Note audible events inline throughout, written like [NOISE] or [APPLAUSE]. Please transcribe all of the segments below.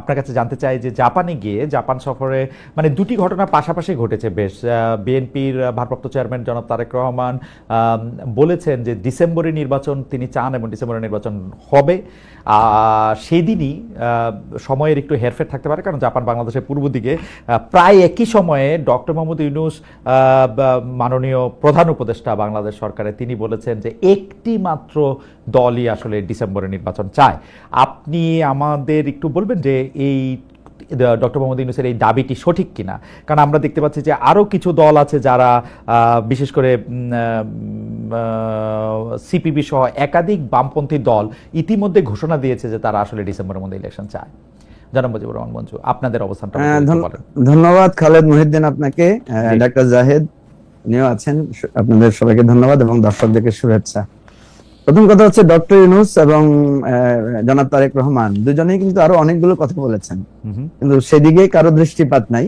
আপনার কাছে জানতে চাই যে জাপানে গিয়ে জাপান সফরে মানে দুটি ঘটনা পাশাপাশি ঘটেছে বেশ। বিএনপির ভারপ্রাপ্ত চেয়ারম্যান জনাব তারেক রহমান বলেছেন যে ডিসেম্বরে নির্বাচন তিনি চান এবং ডিসেম্বরে নির্বাচন হবে। সেদিনই সময়ের একটু হেরফের থাকতে পারে, কারণ জাপান বাংলাদেশের পূর্ব দিকে প্রায় একই সময়ে ডক্টর মোহাম্মদ ইউনুস মাননীয় প্রধান উপদেষ্টা বাংলাদেশ সরকারের, তিনি বলেছেন যে একটি মাত্র দলই আসলে ডিসেম্বরে নির্বাচন চায়। আপনি আমাদের একটু বলবেন যে এই ডক্টর মোহাম্মদ ইউনুসের এই দাবিটি সঠিক কিনা? কারণ আমরা দেখতে পাচ্ছি যে আরও কিছু দল আছে যারা বিশেষ করে সিপিবি সহ একাধিক বামপন্থী দল ইতিমধ্যে ঘোষণা দিয়েছে যে তারা আসলে ডিসেম্বরের মধ্যে ইলেকশন চায়। জনাব মুজিবুর রহমান মঞ্জু আপনাদের অবস্থানটা হ্যাঁ। ধন্যবাদ খালেদ মহিউদ্দিন আপনাকে ডাক্তার জাহেদ উনিও আছেন আপনাদের সবাইকে ধন্যবাদ এবং দর্শকদেরকে শুভেচ্ছা। প্রথম কথা হচ্ছে ডক্টর ইউনুস এবং জনাব তারেক রহমান দুজনেই কিন্তু আরও অনেকগুলো কথা বলেছেন। কিন্তু সেদিকে কারও দৃষ্টিপাত নাই।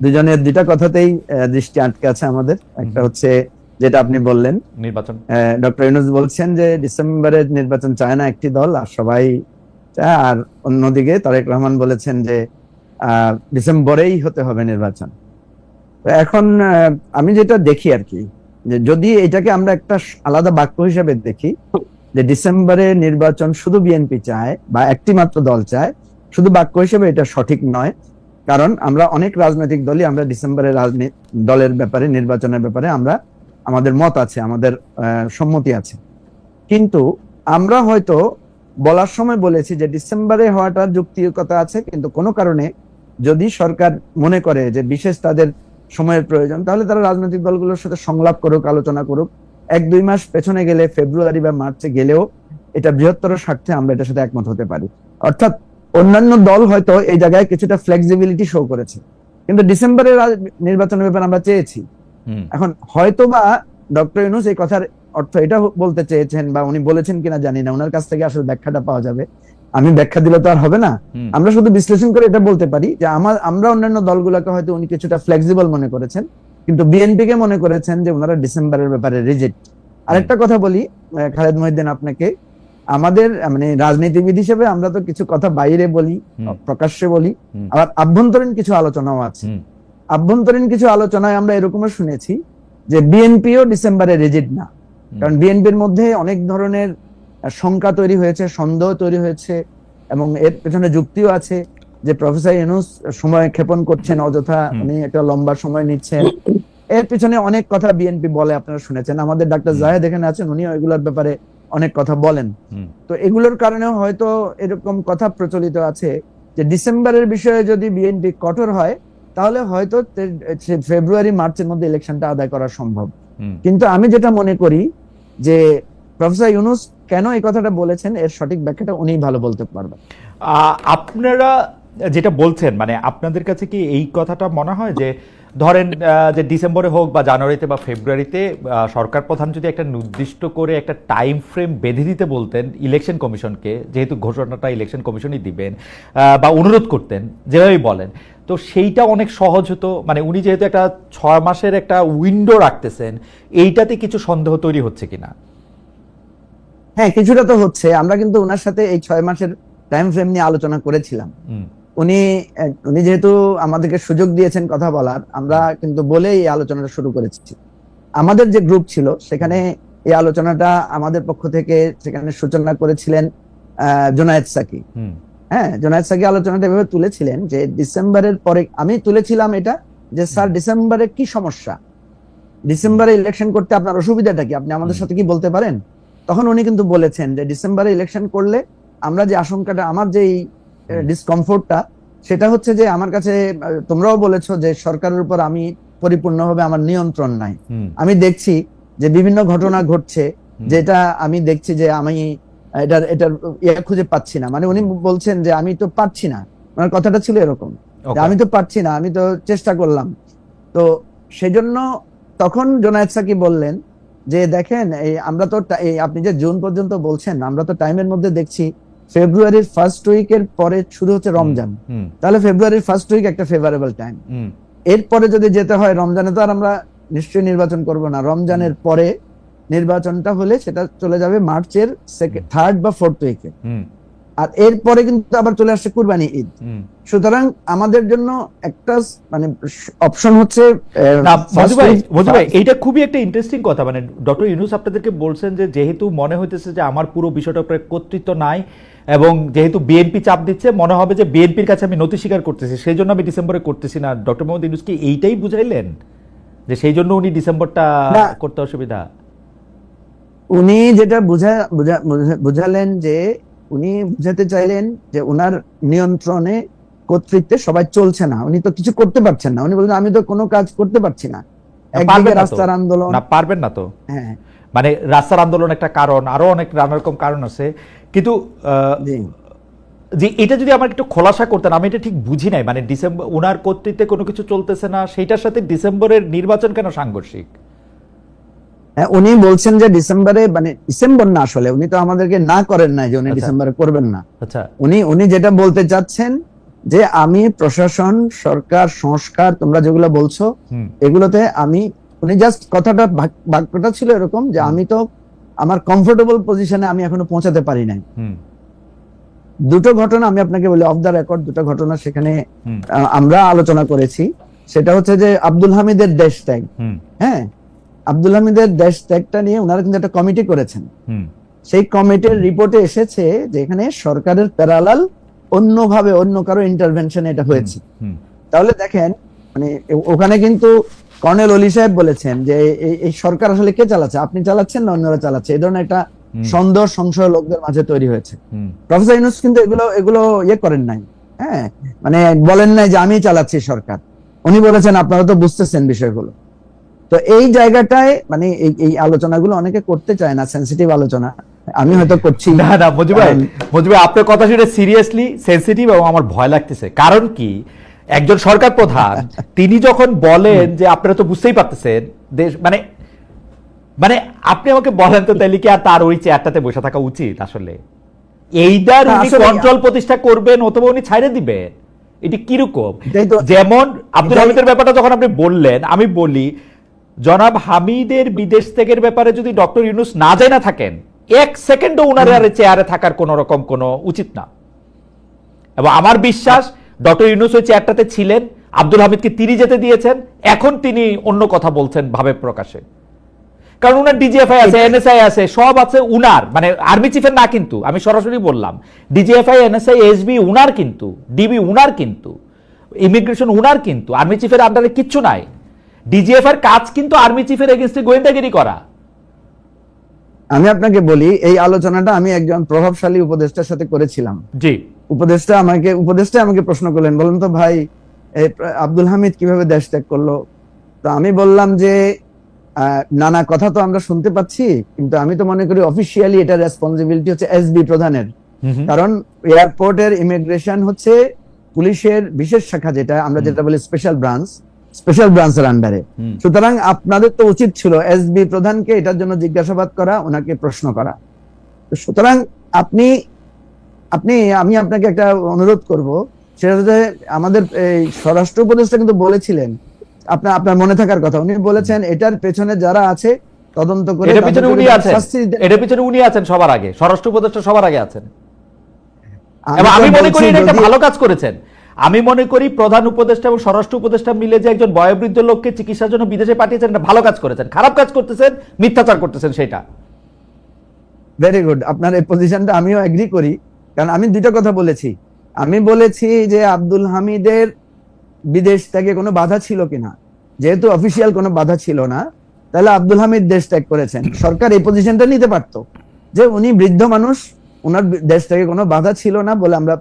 দুজনের দুইটা কথাতেই দৃষ্টি আটকে আছে আমাদের। একটা হচ্ছে যেটা আপনি বললেন। নির্বাচন। ডক্টর ইউনুস বলছেন যে ডিসেম্বরে নির্বাচন চায় না একটি দল আর সবাই চায়। আর অন্যদিকে তারেক রহমান বলেছেন যে আহ, ডিসেম্বরেই হতে হবে নির্বাচন। তো এখন আমি যেটা দেখি আর কি যদি এটাকে আমরা একটা আলাদা বাক্য হিসেবে দেখি, যে ডিসেম্বরে নির্বাচন শুধু বিএনপি চায় বা একটি মাত্র দল চায়, শুধু বাক্য হিসেবে এটা সঠিক নয়। কারণ আমরা অনেক রাজনৈতিক দলই আমরা ডিসেম্বরের রাজনী- দলের ব্যাপারে, নির্বাচনের ব্যাপারে আমরা, আমাদের মত আছে, আমাদের সম্মতি আছে। কিন্তু আমরা হয়তো বলার সময় বলেছি যে ডিসেম্বরে হওয়াটার যুক্তিকতা আছে, কিন্তু কোনো কারণে যদি সরকার মনে করে যে বিশেষ তাদের সময়ের প্রয়োজন তাহলে তারা রাজনৈতিক দলগুলোর সাথে সংলাপ করুক আলোচনা করুক। এক দুই মাস পেছনে গেলে ফেব্রুয়ারি বা মার্চে গেলেও এটা বৃহত্তর স্বার্থে আমরা এটার সাথে একমত হতে পারি। অর্থাৎ অন্যান্য দল হয়তো এই জায়গায় কিছুটা ফ্লেক্সিবিলিটি শো করেছে। কিন্তু ডিসেম্বরের নির্বাচনের ব্যাপারে আমরা চেয়েছি। এখন হয়তো বা ডক্টর ইউনুস এই কথার অর্থ এটা বলতে চেয়েছেন বা উনি বলেছেন কিনা জানি না ওনার কাছ থেকে আসলে ব্যাখ্যাটা পাওয়া যাবে। আমি ব্যাখ্যা দিলে তো আর হবে না। আমরা শুধু বিশ্লেষণ করে এটা বলতে পারি যে আমার আমরা অন্যান্য দলগুলোকে হয়তো উনি কিছুটা ফ্লেক্সিবল মনে করেছেন কিন্তু বিএনপি কে মনে করেছেন যে ওনারা ডিসেম্বরের ব্যাপারে রিজেক্ট আরেকটা কথা বলি খালেদ মহিউদ্দিন আপনাকে আমাদের মানে রাজনীতিবিদ হিসেবে আমরা তো কিছু কথা বাইরে বলি প্রকাশ্যে বলি। আবার আভ্যন্তরীণ কিছু আলোচনাও আছে। আভ্যন্তরীণ কিছু আলোচনায় আমরা এরকমও শুনেছি যে বিএনপিও ডিসেম্বরে রেজিট না। কারণ বিএনপির মধ্যে অনেক ধরনের শঙ্কা তৈরি হয়েছে সন্দেহ তৈরি হয়েছে এবং এর পেছনে যুক্তিও আছে যে প্রফেসর ইউনুস সময় ক্ষেপণ করছেন অযথা উনি একটা লম্বা সময় নিচ্ছেন। এর পিছনে অনেক কথা বিএনপি বলে আপনারা শুনেছেন। আমাদের ডাক্তার জাহেদ এখানে আছেন উনি এগুলোর ব্যাপারে অনেক কথা বলেন। তো এগুলোর কারণেও হয়তো এরকম কথা প্রচলিত আছে যে ডিসেম্বরের বিষয়ে যদি বিএনপি কঠোর হয় তাহলে হয়তো ফেব্রুয়ারি মার্চের মধ্যে ইলেকশনটা আদায় করা সম্ভব। কিন্তু আমি যেটা মনে করি যে প্রফেসর ইউনুস কেন এই কথাটা বলেছেন? এর সঠিক ব্যাখ্যাটা উনি ভালো বলতে পারবেন। আপনারা যেটা বলছেন মানে আপনাদের কাছে কি এই কথাটা মনে হয় যে, ধরেন যে ডিসেম্বরে হোক বা জানুয়ারিতে বা ফেব্রুয়ারিতে সরকার প্রধান যদি একটা নির্দিষ্ট করে একটা টাইম ফ্রেম বেঁধে দিতে বলতেন ইলেকশন কমিশনকে, যেহেতু ঘোষণাটা ইলেকশন কমিশনই দিবেন বা অনুরোধ করতেন, যেভাবেই বলেন, তো সেইটা অনেক সহজ হতো। মানে উনি যেহেতু একটা ছয় মাসের একটা উইন্ডো রাখতেছেন, এইটাতে কিছু সন্দেহ তৈরি হচ্ছে কিনা? হ্যাঁ কিছুটা তো হচ্ছে। আমরা কিন্তু ওনার সাথে এই ছয় মাসের টাইম ফ্রেম নিয়ে আলোচনা করেছিলাম। উনি উনি যেহেতু আমাদেরকে সুযোগ দিয়েছেন কথা বলার আমরা কিন্তু বলে এই আলোচনাটা শুরু করেছি। আমাদের যে গ্রুপ ছিল সেখানে এই আলোচনাটা আমাদের পক্ষ থেকে সেখানে সূচনা করেছিলেন আহ, জোনায়েদ সাকি। হ্যাঁ জোনায়েদ সাকি আলোচনাটা এভাবে তুলেছিলেন যে ডিসেম্বরের পরে আমি তুলেছিলাম এটা যে স্যার ডিসেম্বরে কি সমস্যা? ডিসেম্বরে ইলেকশন করতে আপনার অসুবিধাটা কি? আপনি আমাদের সাথে কি বলতে পারেন? তখন উনি কিন্তু বলেছেন যে ডিসেম্বরে ইলেকশন করলে আমরা যে আশঙ্কাটা আমার যে। ডিসকমফোর্টটা সেটা হচ্ছে যে আমার কাছে তোমরাও বলেছ যে সরকারের উপর আমি পরিপূর্ণভাবে আমার নিয়ন্ত্রণ নাই। আমি দেখছি যে বিভিন্ন ঘটনা ঘটছে যেটা আমি দেখছি যে আমি এটার এটার ইয়ে খুঁজে পাচ্ছি না। মানে উনি বলছেন যে আমি তো পারছি না। ওনার কথাটা ছিল এরকম। আমি তো পারছি না আমি তো চেষ্টা করলাম। তো সেজন্য তখন জোনায়েদ সাকি বললেন যে দেখেন এই আমরা তো এই আপনি যে জুন পর্যন্ত বলছেন আমরা তো টাইমের মধ্যে দেখছি ফেব্রুয়ারির ফার্স্ট উইকের পরে শুরু হচ্ছে রমজান। তাহলে ফেব্রুয়ারির ফার্স্ট উইক একটা ফেভারেবল টাইম এরপরে যদি যেতে হয় রমজানে তো আর আমরা নিশ্চয়ই নির্বাচন করব না। রমজানের পরে নির্বাচনটা হলে সেটা চলে যাবে মার্চের থার্ড বা ফোর্থ উইকে হুম। আর এরপরে কিন্তু আবার চলে আসছে কুরবানি ঈদ। সুতরাং আমাদের জন্য একটা মানে অপশন হচ্ছে এইটা খুবই একটা ইন্টারেস্টিং কথা। মানে ডক্টর ইউনুস আপনাদেরকে বলছেন যে যেহেতু মনে হইতেছে যে আমার পুরো বিষয়টার উপরে কর্তৃত্ব নাই এবং যেহেতু বিএনপি চাপ দিচ্ছে মনে হবে যে বিএনপির কাছে আমি নথি স্বীকার করতেছি। সেই জন্য আমি ডিসেম্বরে করতেছি না। ডক্টর মোহাম্মদ ইউনুস কি এইটাই বুঝাইলেন? যে সেই জন্য উনি ডিসেম্বরটা করতে অসুবিধা? উনি যেটা বুঝা- বুঝালেন যে উনি বুঝাতে চাইলেন যে ওনার নিয়ন্ত্রণে কর্তৃত্বে সবাই চলছে না। উনি তো কিছু করতে পারছেন না। উনি বললেন আমি তো কোনো কাজ করতে পারছি না। একদিকে। রাস্তার আন্দোলন না পারবেন না তো। হ্যাঁ। মানে রাস্তার আন্দোলন একটা কারণ আরও অনেক নানা রকম কারণ আছে। কিন্তু আহ, যে এটা যদি আমার একটু খোলাসা করতেন আমি এটা ঠিক বুঝি নাই। মানে ডিসেম্বর ওনার কর্তৃত্বে কোনো কিছু চলতেছে না সেইটার সাথে ডিসেম্বরের নির্বাচন কেন সাংঘর্ষিক? উনি বলছেন যে ডিসেম্বরে মানে ডিসেম্বর না আসলে উনি তো আমাদেরকে না করেন নাই যে উনি আচ্ছা। ডিসেম্বরে করবেন না। আচ্ছা। উনি উনি যেটা বলতে চাচ্ছেন যে আমি প্রশাসন সরকার সংস্কার তোমরা যেগুলো বলছো এগুলোতে আমি উনি জাস্ট কথাটা বাক্যটা ছিল এরকম যে আমি তো আমার কমফোর্টেবল পজিশনে আমি এখনও পৌঁছাতে পারি নাই। দুটো ঘটনা আমি আপনাকে বলি অফ দ্য রেকর্ড দুটো ঘটনা সেখানে আমরা আলোচনা করেছি। সেটা হচ্ছে যে আব্দুল হামিদের দেশ ত্যাগ। হ্যাঁ? আব্দুল হামিদের দেশ ত্যাগটা নিয়ে ওনারা কিন্তু একটা কমিটি করেছেন। সেই কমিটির রিপোর্টে এসেছে যে এখানে সরকারের প্যারালাল অন্যভাবে অন্য কারও ইন্টারভেনশন এটা হয়েছে। তাহলে দেখেন মানে ওখানে কিন্তু কর্নেল অলি সাহেব বলেছেন যে এই- সরকার আসলে কে চালাচ্ছে? আপনি চালাচ্ছেন না অন্যরা চালাচ্ছে? এই ধরনের একটা। সন্দেহ সংশয় লোকদের মাঝে তৈরি হয়েছে। প্রফেসর ইউনুস কিন্তু এগুলো এগুলো ইয়ে করেন নাই। হ্যাঁ? মানে বলেন নাই যে আমি চালাচ্ছি সরকার। উনি বলেছেন আপনারা তো বুঝতেছেন বিষয়গুলো। তো এই জায়গাটায় মানে এই এই আলোচনাগুলো অনেকে করতে চায় না সেন্সিটিভ আলোচনা। আমি হয়তো করছি। না না মজু ভাই কারণ- ভাই আপনার কথা শুনে সিরিয়াসলি সেন্সিটিভ এবং আমার ভয় লাগতেছে। কারণ কি? একজন সরকার প্রধান [LAUGHS] তিনি যখন বলেন যে আপনারা তো বুঝতেই পারতেছেন দেশ মানে মানে আপনি আমাকে বলেন তো তাহলে কি আর তার ওই চেয়ারটাতে বসে থাকা উচিত আসলে? এইটার না, উনি কন্ট্রোল প্রতিষ্ঠা করবেন অথবা উনি ছাইড়ে দিবেন। এটি কীরকম? যেমন আব্দুল হামিদের ব্যাপারটা যখন আপনি বললেন আমি বলি জনাব হামিদের বিদেশ ত্যাগের ব্যাপারে যদি ডক্টর ইউনুস না যায় না থাকেন এক সেকেন্ডও উনার আর চেয়ারে থাকার কোন রকম কোনো উচিত না। এবং আমার বিশ্বাস ডক্টর ইউনুস ওই চেয়ারটাতে ছিলেন আব্দুল হামিদকে তিনি যেতে দিয়েছেন এখন তিনি অন্য কথা বলছেন ভাবে প্রকাশে। কারণ উনার ডিজিএফআই আছে এনএসআই আছে সব আছে উনার মানে আর্মি চিফের না কিন্তু আমি সরাসরি বললাম। ডিজিএফআই এনএসআই এসবি উনার কিন্তু ডিবি উনার কিন্তু ইমিগ্রেশন উনার কিন্তু আর্মি চিফের আন্ডারে কিচ্ছু নাই। ডিজিএফ এর কাজ কিন্তু আর্মি চিফের এগেনস্টে গোয়েন্দাগিরি করা। আমি আপনাকে বলি এই আলোচনাটা আমি একজন প্রভাবশালী উপদেষ্টার সাথে করেছিলাম। জি। উপদেষ্টা আমাকে উপদেষ্টা আমাকে প্রশ্ন করলেন বলুন তো ভাই এই আব্দুল হামিদ কীভাবে দেশ ত্যাগ করল? তো আমি বললাম যে নানা কথা তো আমরা শুনতে পাচ্ছি কিন্তু আমি তো মনে করি অফিসিয়ালি এটা রেসপন্সিবিলিটি হচ্ছে এসবি প্রধানের। কারণ এয়ারপোর্টের ইমিগ্রেশন হচ্ছে পুলিশের বিশেষ শাখা যেটা আমরা যেটা বলি স্পেশাল ব্রাঞ্চ স্পেশাল ব্রাঞ্চের আন্ডারে সুতরাং আপনাদের তো উচিত ছিল এসবি প্রধানকে এটার জন্য জিজ্ঞাসাবাদ করা ওনাকে প্রশ্ন করা। সুতরাং আপনি আপনি আমি আপনাকে একটা অনুরোধ করব সেটা হচ্ছে আমাদের এই স্বরাষ্ট্র উপদেষ্টা কিন্তু বলেছিলেন আপনার আপনার মনে থাকার কথা। উনি বলেছেন এটার পেছনে যারা আছে তদন্ত করে এটার পিছনে উনি আছেন। এটার পিছনে উনি আছেন সবার আগে। স্বরাষ্ট্র উপদেষ্টা সবার আগে আছেন। আমি মনে করি এটা একটা ভালো কাজ করেছেন। আমি মনে করি প্রধান উপদেষ্টা এবং স্বরাষ্ট্র উপদেষ্টা মিলে যে একজন বয়োবৃদ্ধ লোককে চিকিৎসার জন্য বিদেশে পাঠিয়েছেন, এটা ভালো কাজ করেছেন। খারাপ কাজ করতেছেন, মিথ্যাচার করতেছেন সেটা। ভেরি গুড আপনার এই পজিশনটা আমিও এগ্রি করি। কারণ আমি দুটো কথা বলেছি। আমি বলেছি যে আব্দুল হামিদের বিদেশ থেকে কোনো বাধা ছিল কিনা। যেহেতু অফিসিয়াল কোনো বাধা ছিল না, তাহলে আব্দুল হামিদ দেশ ত্যাগ করেছেন। সরকার এই পজিশনটা নিতে পারতো। যে উনি বৃদ্ধ মানুষ ওনার দেশ থেকে কোনো বাধা ছিল না বলে আমরা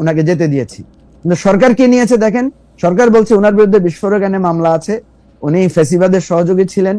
ওনাকে যেতে দিয়েছি। কিন্তু সরকার কে নিয়েছে দেখেন? সরকার বলছে ওনার বিরুদ্ধে বিস্ফোরক আইনে মামলা আছে। উনি ফেসিবাদের সহযোগী ছিলেন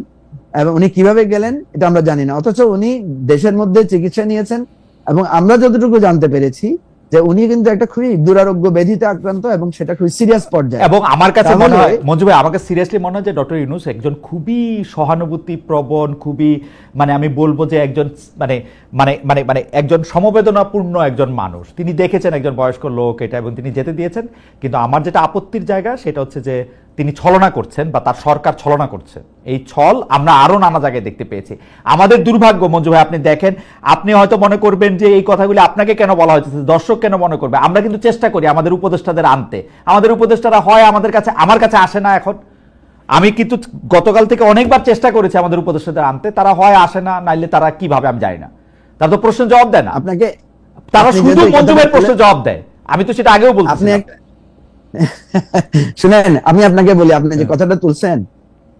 এবং উনি কীভাবে গেলেন এটা আমরা জানি না। অথচ উনি দেশের মধ্যে চিকিৎসা নিয়েছেন এবং আমরা যতটুকু জানতে পেরেছি যে উনি কিন্তু একটা খুবই দুরারোগ্য ব্যাধিতে আক্রান্ত এবং সেটা খুবই সিরিয়াস পর্যায়ে। এবং আমার কাছে মনে হয় মঞ্জু ভাই আমাকে সিরিয়াসলি মনে হয় যে ডক্টর ইউনুস একজন খুবই সহানুভূতি প্রবণ খুবই মানে আমি বলব যে একজন মানে মানে মানে মানে একজন সমবেদনাপূর্ণ একজন মানুষ। তিনি দেখেছেন একজন বয়স্ক লোক এটা এবং তিনি যেতে দিয়েছেন। কিন্তু আমার যেটা আপত্তির জায়গা সেটা হচ্ছে যে তিনি ছলনা করছেন বা তার সরকার ছলনা করছে। এই ছল আমরা আরও নানা জায়গায় দেখতে পেয়েছি। আমাদের দুর্ভাগ্য মঞ্জু ভাই আপনি দেখেন আপনি হয়তো মনে করবেন যে এই কথাগুলি আপনাকে কেন বলা হয়েছে দর্শক কেন মনে করবে? আমরা কিন্তু চেষ্টা করি আমাদের উপদেষ্টাদের আনতে। আমাদের উপদেষ্টারা হয় আমাদের কাছে আমার কাছে আসে না এখন। আমি কিন্তু গতকাল থেকে অনেকবার চেষ্টা করেছি আমাদের উপদেষ্টাদের আনতে। তারা হয় আসে না নাইলে তারা কীভাবে আমি জানি না। তারা তো প্রশ্ন জবাব দেয় না। আপনাকে তারা শুধু মঞ্জু ভাইয়ের প্রশ্ন জবাব দেয়। আমি তো সেটা আগেও বলছি আপনি [LAUGHS] শুনেন আমি আপনাকে বলি আপনি যে কথাটা তুলছেন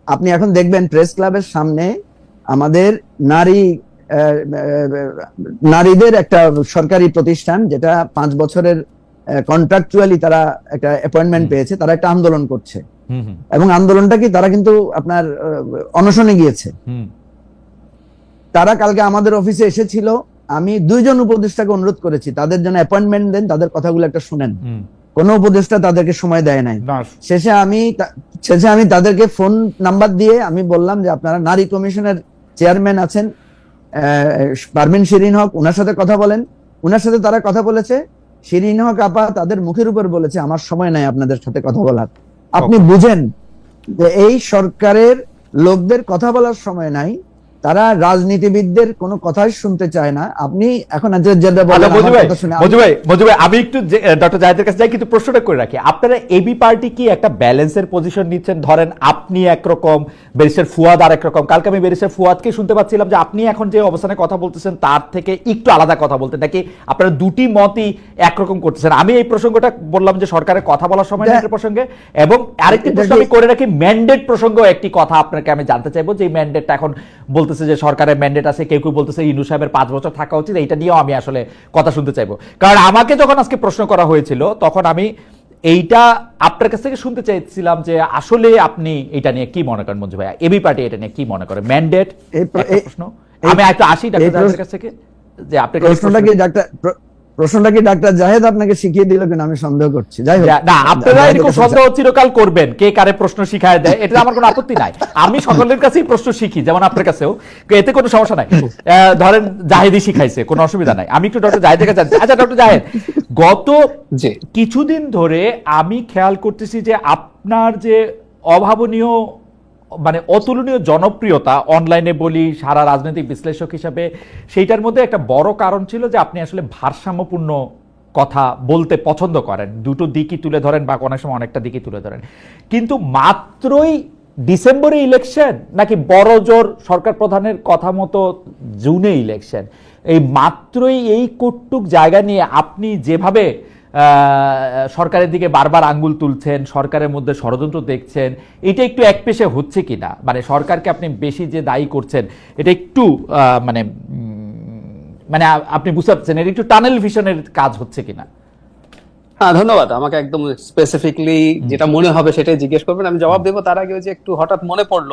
আপনি এখন দেখবেন প্রেস ক্লাবের সামনে আমাদের নারী নারীদের একটা সরকারি প্রতিষ্ঠান যেটা পাঁচ বছরের কন্ট্রাকচুয়ালি তারা একটা অ্যাপয়েন্টমেন্ট পেয়েছে তারা একটা আন্দোলন করছে। এবং আন্দোলনটা কি তারা কিন্তু আপনার অনশনে গিয়েছে। তারা কালকে আমাদের অফিসে এসেছিল আমি দুইজন উপদেষ্টাকে অনুরোধ করেছি তাদের জন্য অ্যাপয়েন্টমেন্ট দেন তাদের কথাগুলো একটা শুনেন। কোন উপদেষ্টা তাদেরকে সময় দেয় নাই। শেষে আমি শেষে আমি তাদেরকে ফোন নাম্বার দিয়ে আমি বললাম যে আপনারা নারী কমিশনের চেয়ারম্যান আছেন আহ, পারভিন শিরিন হক ওনার সাথে কথা বলেন। ওনার সাথে তারা কথা বলেছে। শিরিন হক আপা তাদের মুখের উপর বলেছে আমার সময় নাই আপনাদের সাথে কথা বলার। আপনি বুঝেন যে এই সরকারের লোকদের কথা বলার সময় নাই। তারা রাজনীতিবিদদের কোনো কথাই শুনতে চায় না। আপনি এখন আচ্ছা, আমি একটু ডক্টর জাহিদের কাছে যাই কিন্তু প্রশ্নটা করে রাখি। আপনারা এবি পার্টি কি একটা ব্যালেন্সের পজিশন নিচ্ছেন? ধরেন আপনি একরকম ব্যারিস্টার ফুয়াদ আর একরকম। কালকে আমি ব্যারিস্টার ফুয়াদকে শুনতে পাচ্ছিলাম যে আপনি এখন যে অবস্থানে কথা বলতেছেন তার থেকে একটু আলাদা কথা বলতেন। নাকি আপনারা দুটি মতই একরকম করতেছেন? আমি এই প্রসঙ্গটা বললাম যে সরকারের কথা বলার সময় একটা প্রসঙ্গে। এবং আরেকটি প্রশ্ন আমি করে রাখি ম্যান্ডেট প্রসঙ্গ একটি কথা আপনাকে আমি জানতে চাইব যে ম্যান্ডেটটা এখন বলতেছে যে সরকারের ম্যান্ডেট আছে কেউ কেউ বলতেছে ইনু সাহেবের পাঁচ বছর থাকা উচিত এইটা নিয়েও আমি আসলে কথা শুনতে চাইব। কারণ আমাকে যখন আজকে প্রশ্ন করা হয়েছিল তখন আমি এইটা আপনার কাছ থেকে শুনতে চাইছিলাম যে আসলে আপনি এটা নিয়ে কি মনে করেন মঞ্জু ভাইয়া? এবি পার্টি এটা নিয়ে কি মনে করে? ম্যান্ডেট এই প্রশ্ন। আমি একটু আসি ডাক্তার কাছ থেকে। যে আপনার কাছে প্রশ্নটা কি ডাক্তার প্রশ্নটা কি ডাক্তার জাহেদ আপনাকে শিখিয়ে দিল কিনা আমি সন্দেহ করছি? যাই হোক। না আপনারা এরকম কাছে সন্দেহ চিরকাল করবেন কে কারে প্রশ্ন শিখায় দেয় এটা আমার কোনো আপত্তি নাই। আমি সকলের কাছেই প্রশ্ন শিখি যেমন আপনার কাছেও এতে কোনো সমস্যা নাই। আহ, ধরেন জাহেদি শিখাইছে কোনো অসুবিধা নাই। আমি একটু ডক্টর জাহেদের কাছে আচ্ছা ডক্টর জাহেদ গত কিছুদিন ধরে আমি খেয়াল করতেছি যে আপনার যে অভাবনীয় মানে অতুলনীয় জনপ্রিয়তা অনলাইনে বলি, সারা রাজনৈতিক বিশ্লেষক হিসাবে, সেইটার মধ্যে একটা বড় কারণ ছিল যে আপনি আসলে ভারসাম্যপূর্ণ কথা বলতে পছন্দ করেন। দুটো দিকই তুলে ধরেন বা অনেক সময় অনেকটা দিকই তুলে ধরেন। কিন্তু মাত্রই ডিসেম্বরে ইলেকশন নাকি বড় জোর সরকার প্রধানের কথা মতো জুনে ইলেকশন। এই মাত্রই এই কটুক জায়গা নিয়ে আপনি যেভাবে সরকারের দিকে বারবার আঙ্গুল তুলছেন সরকারের মধ্যে ষড়যন্ত্র দেখছেন এটা একটু একপেশে হচ্ছে কিনা? মানে সরকারকে আপনি বেশি যে দায়ী করছেন এটা একটু মানে মানে আপনি বুঝতে পারছেন এটা একটু টানেল ভিশনের কাজ হচ্ছে কিনা? হ্যাঁ ধন্যবাদ। আমাকে একদম স্পেসিফিকলি যেটা মনে হবে সেটাই জিজ্ঞেস করবেন। আমি জবাব দেবো তার আগে যে একটু হঠাৎ মনে পড়ল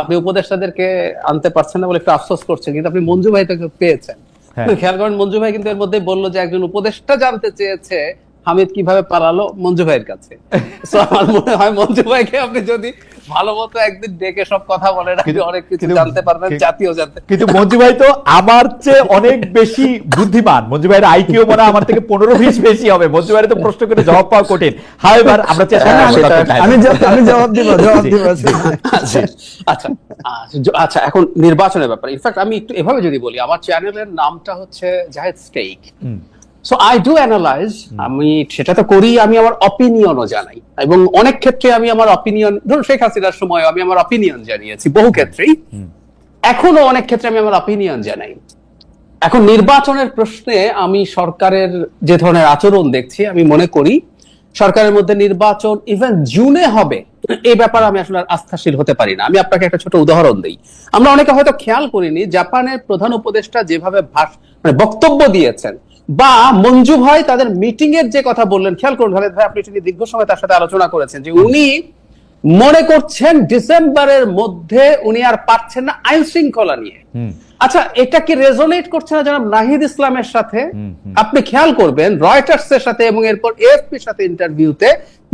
আপনি উপদেষ্টাদেরকে আনতে পারছেন না বলে একটু আফসোস করছেন কিন্তু আপনি মঞ্জু ভাই পেয়েছেন। খেয়াল করেন মঞ্জু ভাই কিন্তু এর মধ্যে বলল যে একজন উপদেষ্টা জানতে চেয়েছে। হামিদ কীভাবে পালালো মঞ্জু ভাইয়ের কাছে। আমার মনে হয় মঞ্জু ভাইকে আপনি যদি ভালো মতো একদিন ডেকে সব কথা বলেন আপনি অনেক কিছু জানতে পারবেন জাতীয় জানতে কিন্তু মঞ্জু ভাই তো আমার চেয়ে অনেক বেশি বুদ্ধিমান। মঞ্জু ভাইয়ের আইকিউ মনে আমার থেকে পনেরো বিশ বেশি হবে। মঞ্জু ভাইয়ের তো প্রশ্ন করে জবাব পাওয়া কঠিন। হাই এবার আমরা চেষ্টা হ্যাঁ। আমি আমি জবাব দিব জবাব দিব। আচ্ছা আচ্ছা আচ্ছা, আচ্ছা এখন নির্বাচনের ব্যাপারে। ইনফ্যাক্ট আমি একটু এভাবে যদি বলি আমার চ্যানেলের নামটা হচ্ছে Zahed stake so I do analyse আমি সেটা তো করি আমি আমার অপিনিয়নও জানাই। এবং অনেক ক্ষেত্রে আমি আমার অপিনিয়ন ধরুন শেখ হাসিনার সময় আমি আমার অপিনিয়ন জানিয়েছি বহু ক্ষেত্রেই। এখনও অনেক ক্ষেত্রে আমি আমার অপিনিয়ন জানাই। এখন নির্বাচনের প্রশ্নে আমি সরকারের যে ধরনের আচরণ দেখছি আমি মনে করি সরকারের মধ্যে নির্বাচন ইভেন জুনে হবে এই ব্যাপারে আমি আসলে আস্থাশীল হতে পারি না। আমি আপনাকে একটা ছোট উদাহরণ দিই। আমরা অনেকে হয়তো খেয়াল করিনি জাপানের প্রধান উপদেষ্টা যেভাবে ভাষ মানে বক্তব্য দিয়েছেন বা মঞ্জু ভাই তাদের মিটিং এর যে কথা বললেন খেয়াল করুন খালেদ ভাই আপনি সেটি দীর্ঘ সময় তার সাথে আলোচনা করেছেন যে উনি মনে করছেন ডিসেম্বরের মধ্যে উনি আর পারছেন না আইন শৃঙ্খলা নিয়ে। আচ্ছা এটা কি রেজোনেট করছে না জনাব নাহিদ ইসলামের সাথে। আপনি খেয়াল করবেন রয়টার্স এর সাথে এবং এরপর এএফপির সাথে ইন্টারভিউতে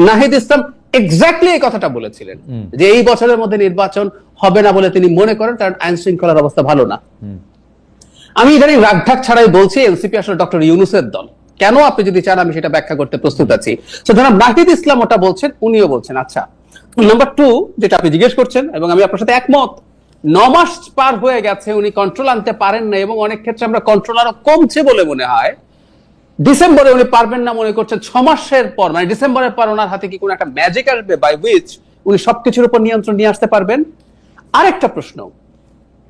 নাহিদ ইসলাম এক্স্যাক্টলি এই কথাটা বলেছিলেন যে এই বছরের মধ্যে নির্বাচন হবে না বলে তিনি মনে করেন কারণ আইন শৃঙ্খলার অবস্থা ভালো না। আমি ইদানিং রাগঢাক ছাড়াই বলছি এনসিপি আসলে ডক্টর ইউনুসের দল। কেন আপনি যদি চান আমি সেটা ব্যাখ্যা করতে প্রস্তুত আছি? তো জনাব নাহিদ ইসলাম ওটা বলছেন, উনিও বলছেন। আচ্ছা নাম্বার টু যেটা আপনি জিজ্ঞেস করছেন, এবং আমি আপনার সাথে একমত মাস পার হয়ে গেছে, উনি কন্ট্রোল আনতে পারেন না এবং অনেক ক্ষেত্রে আমরা কন্ট্রোল আরও কমছে বলে মনে হয়। ডিসেম্বরে উনি পারবেন না মনে করছেন, ছ মাসের পর মানে ডিসেম্বরের পর ওনার হাতে কি কোনো একটা ম্যাজিক আসবে বাই উইচ উনি সবকিছুর উপর নিয়ন্ত্রণ নিয়ে আসতে পারবেন? আরেকটা প্রশ্ন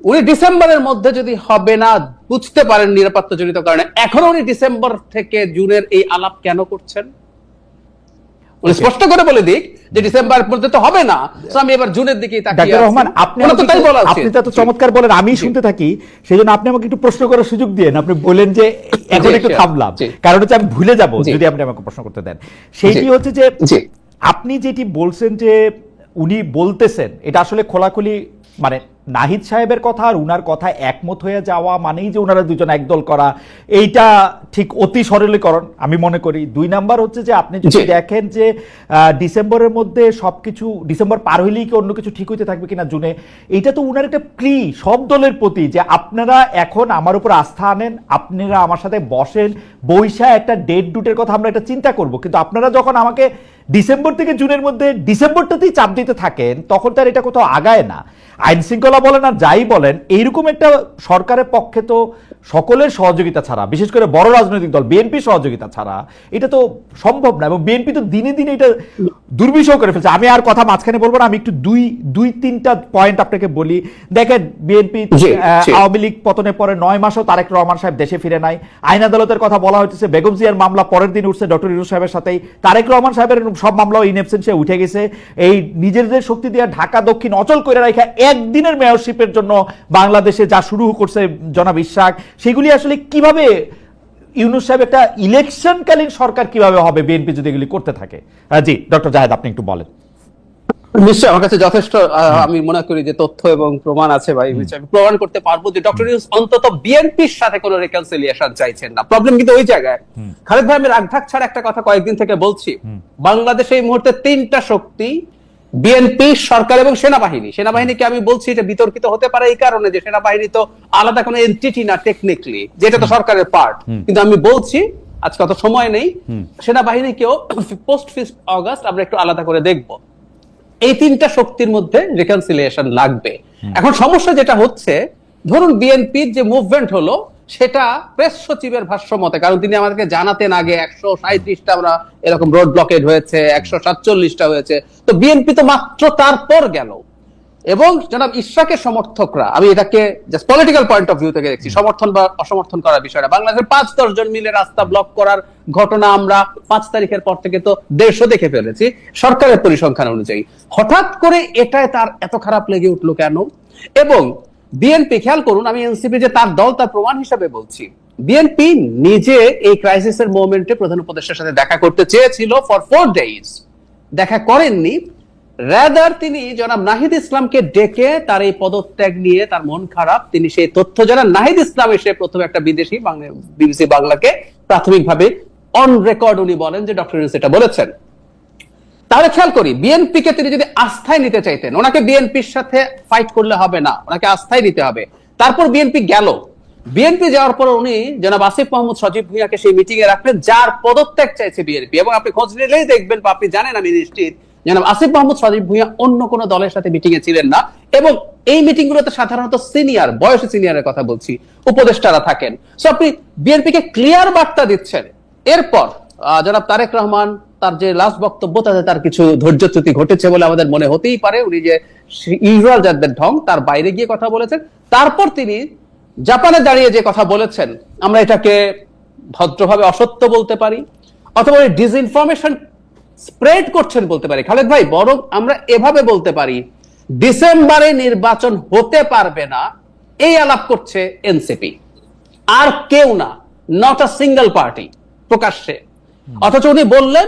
উনি ডিসেম্বরের মধ্যে যদি হবে না বুঝতে পারেন নিরাপত্তা জনিত কারণে। এখনও উনি ডিসেম্বর থেকে জুনের এই আলাপ কেন করছেন? উনি স্পষ্ট করে বলে দিক যে ডিসেম্বর মধ্যে তো হবে না। আমি এবার জুনের দিকেই তাকিয়ে রহমান আপনি তো তাই বলা আপনি তো চমৎকার বলেন আমি শুনতে থাকি সেই জন্য আপনি আমাকে একটু প্রশ্ন করার সুযোগ দিয়েন। আপনি বলেন যে এখন একটু. থামলাম। কারণ হচ্ছে আমি ভুলে যাব যদি আপনি আমাকে প্রশ্ন করতে দেন। সেইটি হচ্ছে যে আপনি যেটি বলছেন যে উনি বলতেছেন এটা আসলে খোলাখুলি মানে নাহিদ সাহেবের কথা আর উনার কথা একমত হয়ে যাওয়া মানেই যে ওনারা দুজন একদল করা এইটা ঠিক অতি সরলীকরণ আমি মনে করি। দুই নাম্বার হচ্ছে যে আপনি যদি দেখেন যে ডিসেম্বরের মধ্যে সব কিছু ডিসেম্বর পার হইলেই কি অন্য কিছু ঠিক হইতে থাকবে কিনা জুনে এইটা তো উনার একটা প্রি সব দলের প্রতি যে আপনারা এখন আমার উপর আস্থা আনেন আপনারা আমার সাথে বসেন বৈশা একটা ডেট ডুটের কথা আমরা একটা চিন্তা করব কিন্তু আপনারা যখন আমাকে ডিসেম্বর থেকে জুনের মধ্যে ডিসেম্বরটাতেই চাপ দিতে থাকেন, তখন তার এটা কোথাও আগায় না। আইন শৃঙ্খলা বলেন আর যাই বলেন, এইরকম একটা সরকারের পক্ষে তো সকলের সহযোগিতা ছাড়া বিশেষ করে বড় রাজনৈতিক দল বিএনপি সহযোগিতা ছাড়া এটা তো সম্ভব না। এবং বিএনপি তো দিনে দিনে এটা দুর্বিষহ করে ফেলছে। আমি আর কথা মাঝখানে বলব না আমি একটু দুই দুই তিনটা পয়েন্ট আপনাকে বলি। দেখেন বিএনপি। আওয়ামী লীগ পতনের পরে নয় মাসও তারেক রহমান সাহেব দেশে ফিরে নাই। আইন আদালতের কথা বলা হচ্ছে বেগম জিয়ার মামলা পরের দিন উঠছে ডক্টর ইউনুস সাহেবের সাথেই। তারেক রহমান সাহেবের সব মামলাও ইন অ্যাবসেন্সে উঠে গেছে। এই নিজেদের শক্তি দিয়ে ঢাকা দক্ষিণ অচল করে রাখা একদিনের মেয়রশিপের জন্য বাংলাদেশে যা শুরু করছে জনাব ইশাক সেগুলি আসলে কীভাবে ইউনুস সাহেব একটা ইলেকশনকালীন সরকার কীভাবে হবে বিএনপি যদি এগুলি করতে থাকে? জি ডক্টর জাহেদ আপনি একটু বলেন। নিশ্চয়ই আমার কাছে যথেষ্ট আমি মনে করি যে তথ্য এবং প্রমাণ আছে ভাই আমি প্রমাণ করতে পারব যে ডক্টর ইউনুস অন্তত বিএনপির সাথে কোনো রেকনসিলিয়েশন চাইছেন না। প্রবলেম কিন্তু ওই জায়গায়। খালেদ ভাই আমি রাগঢাক ছাড়া একটা কথা কয়েকদিন থেকে বলছি। বাংলাদেশে এই মুহূর্তে তিনটা শক্তি বিএনপি সরকার এবং সেনাবাহিনী। সেনাবাহিনীকে আমি বলছি এটা বিতর্কিত হতে পারে এই কারণে যে সেনাবাহিনী তো আলাদা কোনো এন্টিটি না টেকনিক্যালি যেটা তো সরকারের পার্ট কিন্তু আমি বলছি আজকে অত সময় নেই সেনাবাহিনীকেও পোস্ট ফিফথ অগাস্ট আমরা একটু আলাদা করে দেখব। এই তিনটা শক্তির মধ্যে রিকনসিলিয়েশন লাগবে। এখন সমস্যা যেটা হচ্ছে ধরুন বিএনপির যে মুভমেন্ট হলো সেটা প্রেস সচিবের ভাষ্য মতে, কারণ তিনি আমাদেরকে জানাতেন আগে একশো সাঁত্রিশটা আমরা এরকম রোড ব্লকেড হয়েছে, একশো সাতচল্লিশটা হয়েছে। তো বিএনপি তো মাত্র তারপর গেল। এবং জনাব ইশরাকের সমর্থকরা, আমি এটাকে just political point of view থেকে দেখছি, সমর্থন বা অসমর্থন করার বিষয়টা। বাংলাদেশের পাঁচ দশ জন মিলে রাস্তা ব্লক করার ঘটনা আমরা পাঁচ তারিখের পর থেকে তো দেড়শো দেখে ফেলেছি, সরকারের পরিসংখ্যান অনুযায়ী। হঠাৎ করে এটায় তার এত খারাপ লেগে উঠল কেন? এবং বিএনপি খেয়াল করুন, আমি এনসিপি যে তার দল, তার প্রমাণ হিসাবে বলছি। বিএনপি নিজে এই ক্রাইসিসের মোমেন্টে প্রধান উপদেষ্টার সাথে দেখা করতে চেয়েছিল ফর ফোর ডেইজ দেখা করেননি। রাদার তিনি জনাব নাহিদ ইসলামকে ডেকে তার এই পদত্যাগ নিয়ে তার মন খারাপ। তিনি সেই তথ্য জানান। নাহিদ ইসলাম এসে প্রথম একটা বিদেশি বিবিসি বাংলাকে প্রাথমিকভাবে অন রেকর্ড উনি বলেন যে ডক্টর এটা বলেছেন। তাহলে খেয়াল করি বিএনপি কে তিনি যদি আস্থায় নিতে চাইতেন, ওনাকে বিএনপির সাথে ফাইট করলে হবে না, ওনাকে আস্থায় নিতে হবে। তারপর বিএনপি গেল। বিএনপি যাওয়ার পর উনি জনাব আসিফ মোহাম্মদ সজীব ভুঁইয়াকে সেই মিটিং এ রাখলেন, যার পদত্যাগ চাইছে বিএনপি এবং আপনি খোঁজ নিলেই দেখবেন, বা আপনি জানেন আমি নিশ্চিত, জনাব আসিফ মোহাম্মদ সজীব ভুঁইয়া অন্য কোনো দলের সাথে মিটিং এ ছিলেন না। এবং এই মিটিং গুলোতে সাধারণত সিনিয়র বয়সী সিনিয়রের কথা বলছি, উপদেষ্টারা থাকেন। সো আপনি বিএনপি কে ক্লিয়ার বার্তা দিচ্ছেন। এরপর জনাব তারেক রহমান তার যে লাস্ট বক্তব্য তাতে তার কিছু ধৈর্যচ্যুতি ঘটেছে বলে আমাদের মনে হতেই পারে। উনি যে ইউজুয়াল যাদের ঢং, তার বাইরে গিয়ে কথা বলেছেন। তারপর তিনি জাপানে দাঁড়িয়ে যে কথা বলেছেন, আমরা এটাকে ভদ্রভাবে অসত্য বলতে পারি, অথবা ডিসইনফরমেশন স্প্রেড করছেন বলতে পারি। খালেদ ভাই, বরং আমরা এভাবে বলতে পারি, ডিসেম্বরে নির্বাচন হতে পারবে না, এই আলাপ করছে এনসিপি। আর কেউ না নট আ সিঙ্গেল পার্টি প্রকাশ্যে। অথচ উনি বললেন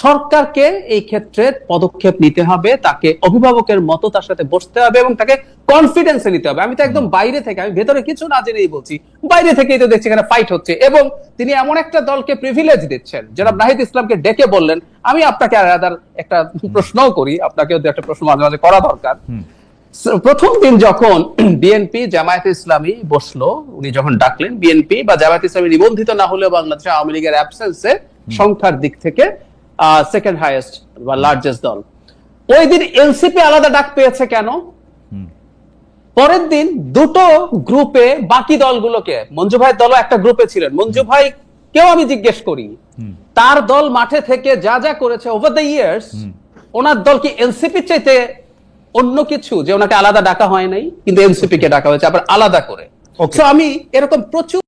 সরকারকে এই ক্ষেত্রে পদক্ষেপ নিতে হবে তাকে অভিভাবকের মতো তার সাথে বসতে হবে এবং তাকে কনফিডেন্সে নিতে হবে। আমি তো একদম বাইরে থেকে আমি ভেতরে কিছু না জেনেই বলছি বাইরে থেকেই তো দেখছি এখানে ফাইট হচ্ছে এবং তিনি এমন একটা দলকে প্রিভিলেজ দিচ্ছেন। যারা নাহিদ ইসলামকে ডেকে বললেন আমি আপনাকে আলাদার একটা প্রশ্নও করি আপনাকেও একটা প্রশ্ন মাঝে মাঝে করা দরকার। প্রথম দিন যখন [CLEARS THROAT] বিএনপি জামায়াত ইসলামী বসল উনি যখন ডাকলেন বিএনপি বা জামায়াত ইসলামী নিবন্ধিত না হলেও বাংলাদেশে আওয়ামী লীগের অ্যাবসেন্সে সংখ্যার দিক থেকে সেকেন্ড হাইয়েস্ট বা লার্জেস্ট দল। ওই দিন এনসিপি আলাদা ডাক পেয়েছে কেন? পরের দিন দুটো গ্রুপে বাকি দলগুলোকে মঞ্জু ভাইয়ের দলও একটা গ্রুপে ছিলেন। মঞ্জু ভাই কেউ আমি জিজ্ঞেস করি তার দল মাঠে থেকে যা যা করেছে ওভার দ্য ইয়ার্স ওনার দল কি এনসিপি চাইতে অন্য কিছু? যে ওনাকে আলাদা ডাকা হয় নাই কিন্তু এনসিপি কে ডাকা হয়েছে আবার আলাদা করে। আমি এরকম প্রচুর